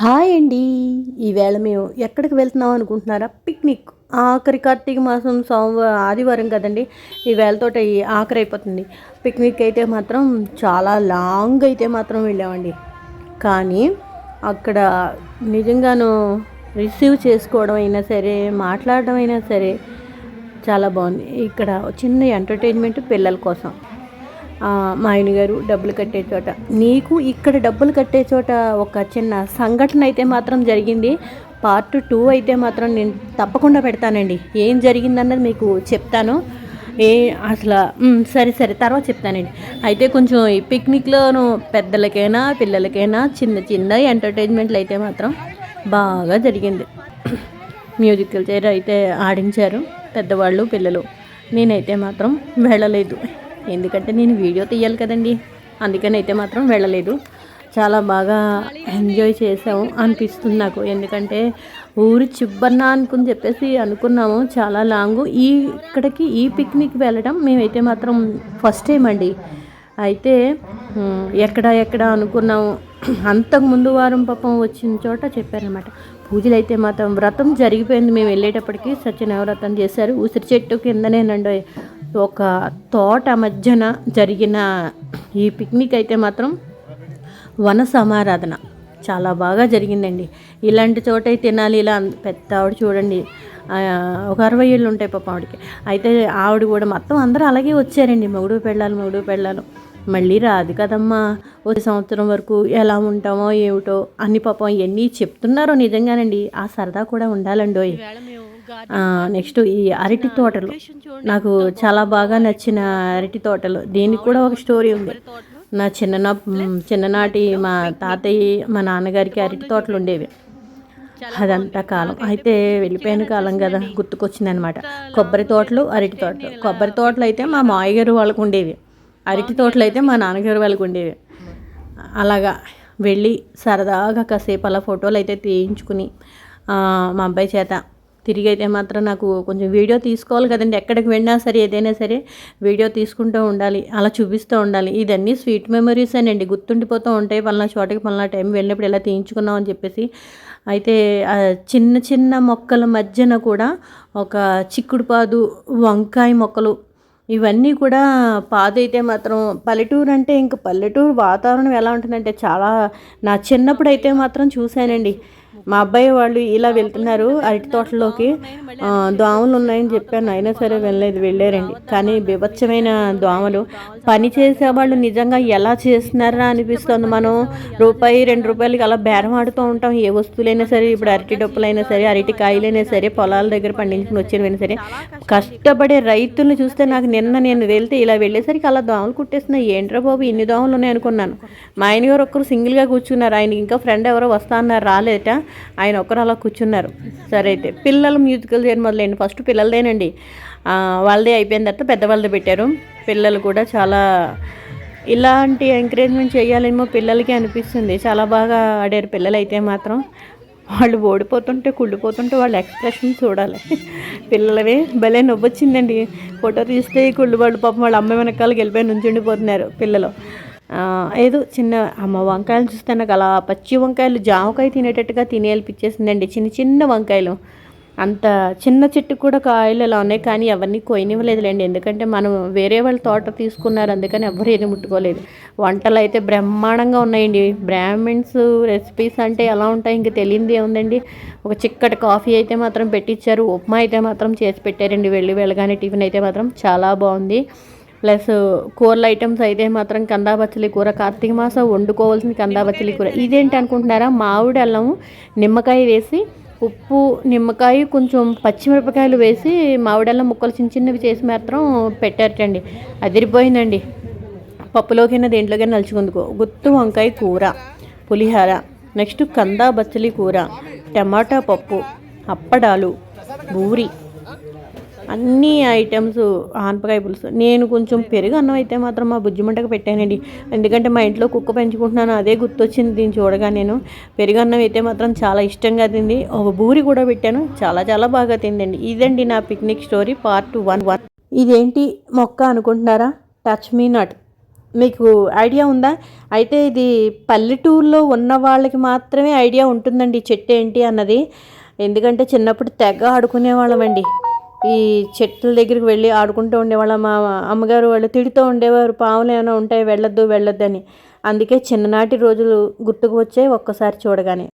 Hi అండి. ఈవేళ మేము ఎక్కడికి వెళ్తున్నాం అనుకుంటున్నారా? పిక్నిక్. ఆఖరి కార్తీక మాసం సోమవారం ఆదివారం కదండి. ఈ వేళతోటి ఆఖరి అయిపోతుంది. పిక్నిక్ అయితే మాత్రం చాలా లాంగ్ అయితే మాత్రం వెళ్ళామండి. కానీ అక్కడ నిజంగాను రిసీవ్ చేసుకోవడం అయినా సరే మాట్లాడడం అయినా సరే చాలా బాగుంది. ఇక్కడ చిన్న ఎంటర్టైన్మెంట్ పిల్లల కోసం. మా ఆయన గారు డబ్బులు కట్టే చోట. నీకు ఇక్కడ డబ్బులు కట్టే చోట ఒక చిన్న సంఘటన అయితే మాత్రం జరిగింది. పార్ట్ టూ అయితే మాత్రం నేను తప్పకుండా పెడతానండి. ఏం జరిగిందన్నది మీకు చెప్తాను. ఏ అసలు సరే సరే తర్వాత చెప్తానండి. అయితే కొంచెం ఈ పిక్నిక్లోను పెద్దలకైనా పిల్లలకైనా చిన్న చిన్న ఎంటర్టైన్మెంట్లు అయితే మాత్రం బాగా జరిగింది. మ్యూజికల్ చైర్ అయితే ఆడించారు. పెద్దవాళ్ళు పిల్లలు. నేనైతే మాత్రం వెళ్ళలేదు. ఎందుకంటే నేను వీడియో తీయాలి కదండి. అందుకని అయితే మాత్రం వెళ్ళలేదు. చాలా బాగా ఎంజాయ్ చేసాము అనిపిస్తుంది నాకు. ఎందుకంటే ఊరు చిబ్బన్నా అనుకుని చెప్పేసి అనుకున్నాము. చాలా లాంగ్. ఈ ఇక్కడికి ఈ పిక్నిక్ వెళ్ళడం మేమైతే మాత్రం ఫస్ట్ టైం అండి. అయితే ఎక్కడ ఎక్కడ అనుకున్నాము. అంతకు ముందు వారం పాపం వచ్చిన చోట చెప్పారనమాట పూజలు అయితే మాత్రం వ్రతం జరిగిపోయింది. మేము వెళ్ళేటప్పటికి సత్యనవరతం చేశారు. ఉసిరి చెట్టు కిందనేనండి ఒక తోట మధ్యన జరిగిన ఈ పిక్నిక్ అయితే మాత్రం వన సమారాధన. చాలా బాగా జరిగిందండి. ఇలాంటి చోట తినాలి. ఇలా పెద్ద ఆవిడ చూడండి. ఒక అరవై ఏళ్ళు ఉంటాయి పాప ఆవిడకి. అయితే ఆవిడ కూడా మొత్తం అందరూ అలాగే వచ్చారండి. మొగుడు పెళ్ళాలి మొగుడు పెళ్ళాలి. మళ్ళీ రాదు కదమ్మా. ఒక సంవత్సరం వరకు ఎలా ఉంటామో ఏమిటో అన్ని పాపం ఎన్ని చెప్తున్నారో నిజంగానండి. ఆ సరదా కూడా ఉండాలండోయ్. నెక్స్ట్ ఈ అరటి తోటలు. నాకు చాలా బాగా నచ్చిన అరటి తోటలు. దీనికి కూడా ఒక స్టోరీ ఉంది. నా చిన్ననా చిన్ననాటి మా తాతయ్య మా నాన్నగారికి అరటి తోటలు ఉండేవి. అదంతా కాలం. అయితే వెళ్ళిపోయిన కాలం కదా గుర్తుకొచ్చింది అనమాట కొబ్బరి తోటలు అరటి తోటలు. కొబ్బరి తోటలు అయితే మా మావయ్య గారు వాళ్ళకు ఉండేవి. అరటి తోటలు అయితే మా నాన్నగారు వాళ్ళకు ఉండేవి. అలాగా వెళ్ళి సరదాగా కాసేపు అలా ఫోటోలు అయితే తీయించుకుని మా అబ్బాయి చేత తిరిగి అయితే మాత్రం నాకు కొంచెం వీడియో తీసుకోవాలి కదండి. ఎక్కడికి వెళ్ళినా సరే ఏదైనా సరే వీడియో తీసుకుంటూ ఉండాలి అలా చూపిస్తూ ఉండాలి. ఇదన్నీ స్వీట్ మెమరీస్ అండి గుర్తుండిపోతూ ఉంటాయి. పలానా చోటకి పలానా టైం వెళ్ళినప్పుడు ఎలా తీయించుకున్నాం అని చెప్పేసి. అయితే చిన్న చిన్న మొక్కల మధ్యన కూడా ఒక చిక్కుడు పాదు వంకాయ మొక్కలు ఇవన్నీ కూడా పాదైతే మాత్రం పల్లెటూరు అంటే ఇంక పల్లెటూరు వాతావరణం ఎలా ఉంటుందంటే చాలా నా చిన్నప్పుడు అయితే మాత్రం చూశానండి. మా అబ్బాయి వాళ్ళు ఇలా వెళ్తున్నారు అరటి తోటలోకి. దోమలు ఉన్నాయని చెప్పాను. అయినా సరే వెళ్ళలేదు వెళ్ళారండి. కానీ బీభత్సమైన దోమలు. పని చేసేవాళ్ళు నిజంగా ఎలా చేస్తున్నారా అనిపిస్తుంది మనం. రూపాయి రెండు రూపాయలకి అలా బేరం ఆడుతూ ఉంటాం. ఏ వస్తువులైనా సరే ఇప్పుడు అరటి డప్పులైనా సరే అరటి కాయలైనా సరే పొలాల దగ్గర పండించుకుని వచ్చినవైనా సరే కష్టపడే రైతుల్ని చూస్తే నాకు నిన్న నేను వెళ్తే ఇలా వెళ్ళేసరికి అలా దోమలు కుట్టేస్తున్నాయి. ఏంట్రా బాబు ఇన్ని దోమలు ఉన్నాయి అనుకున్నాను మా ఆయన గారు ఒక్కరు సింగిల్గా కూర్చున్నారు. ఆయనకి ఇంకా ఫ్రెండ్ ఎవరో వస్తా అన్నారు రాలేట. ఆయన ఒక్కరు అలా కూర్చున్నారు. సరే అయితే పిల్లలు మ్యూజికల్ చేయడం మొదలైంది. ఫస్ట్ పిల్లలదేనండి. వాళ్ళదే అయిపోయిన తర్వాత పెద్దవాళ్ళది పెట్టారు. పిల్లలు కూడా చాలా ఇలాంటి ఎంకరేజ్మెంట్ చేయాలేమో పిల్లలకి అనిపిస్తుంది. చాలా బాగా ఆడారు పిల్లలు అయితే మాత్రం. వాళ్ళు ఓడిపోతుంటే కుళ్ళిపోతుంటే వాళ్ళ ఎక్స్ప్రెషన్ చూడాలి. పిల్లలవే భలే నవ్వొచ్చిందండి. ఫోటో తీస్తే కుళ్ళు వాళ్ళు పాపం వాళ్ళ అమ్మాయి వెనకాలకి వెళ్ళిపోయి నుంచుండిపోతున్నారు పిల్లలు. ఏదో చిన్న అమ్మ వంకాయలు చూస్తే నాకు అలా పచ్చి వంకాయలు జామకాయ తినేటట్టుగా తినేయాలనిపించేసిందండి చిన్న చిన్న వంకాయలు. అంత చిన్న చెట్టు కూడా కాయలు ఎలా ఉన్నాయి కానీ ఎవరిని కొయ్యనివ్వలేదులేండి. ఎందుకంటే మనం వేరే వాళ్ళ తోట తీసుకున్నారు అందుకని ఎవరు ఏది ముట్టుకోలేదు. వంటలు అయితే బ్రహ్మాండంగా ఉన్నాయండి. బ్రాహ్మిన్స్ రెసిపీస్ అంటే ఎలా ఉంటాయి ఇంక తెలియంది ఏముందండి? ఒక చిక్కటి కాఫీ అయితే మాత్రం పెట్టించారు ఉప్మా అయితే మాత్రం చేసి పెట్టారండి. వెళ్ళి వెళ్ళగానే టిఫిన్ అయితే మాత్రం చాలా బాగుంది. ప్లస్ కూరల ఐటమ్స్ అయితే మాత్రం కందా బచ్చలి కూర కార్తీక మాసం వండుకోవాల్సిన కందా బచ్చలి కూర ఇదేంటి అనుకుంటున్నారా? మామిడి అల్లము నిమ్మకాయ వేసి ఉప్పు నిమ్మకాయ కొంచెం పచ్చిమిరపకాయలు వేసి మామిడల్లం ముక్కలు చిన్న చిన్నవి చేసి మాత్రం పెట్టారటండి. అదిరిపోయిందండి. పప్పులోకైనా దేంట్లోకైనా నలుచుకుందుకో. గుత్తు వంకాయ కూర పులిహార నెక్స్ట్ కందా బచ్చలి కూర టమాటా పప్పు అప్పడాలు బూరి. అన్ని ఐటమ్స్ ఆనపకాయ పులుసు. నేను కొంచెం పెరుగు అన్నం అయితే మాత్రం మా బుజ్జిమంటకు పెట్టానండి. ఎందుకంటే మా ఇంట్లో కుక్క పెంచుకుంటున్నాను అదే గుర్తొచ్చింది దీన్ని చూడగా నేను. పెరుగు అన్నం అయితే మాత్రం చాలా ఇష్టంగా తింది. ఒక బూరి కూడా పెట్టాను చాలా చాలా బాగా తిందండి. ఇదండి నా picnic story part one one. ఇదేంటి మొక్క అనుకుంటున్నారా? Touch me not. మీకు ఐడియా ఉందా? అయితే ఇది పల్లెటూరులో ఉన్న వాళ్ళకి మాత్రమే ఐడియా ఉంటుందండి చెట్టు ఏంటి అన్నది. ఎందుకంటే చిన్నప్పుడు తెగ ఆడుకునేవాళ్ళమండి. ఈ చెట్ల దగ్గరికి వెళ్ళి ఆడుకుంటూ ఉండేవాళ్ళ. మా అమ్మగారు వాళ్ళు తిడుతూ ఉండేవారు. పాములు ఏమైనా ఉంటాయి వెళ్ళొద్దు వెళ్ళొద్దు అని అందుకే చిన్ననాటి రోజులు గుర్తుకు వచ్చే ఒక్కసారి చూడగానే.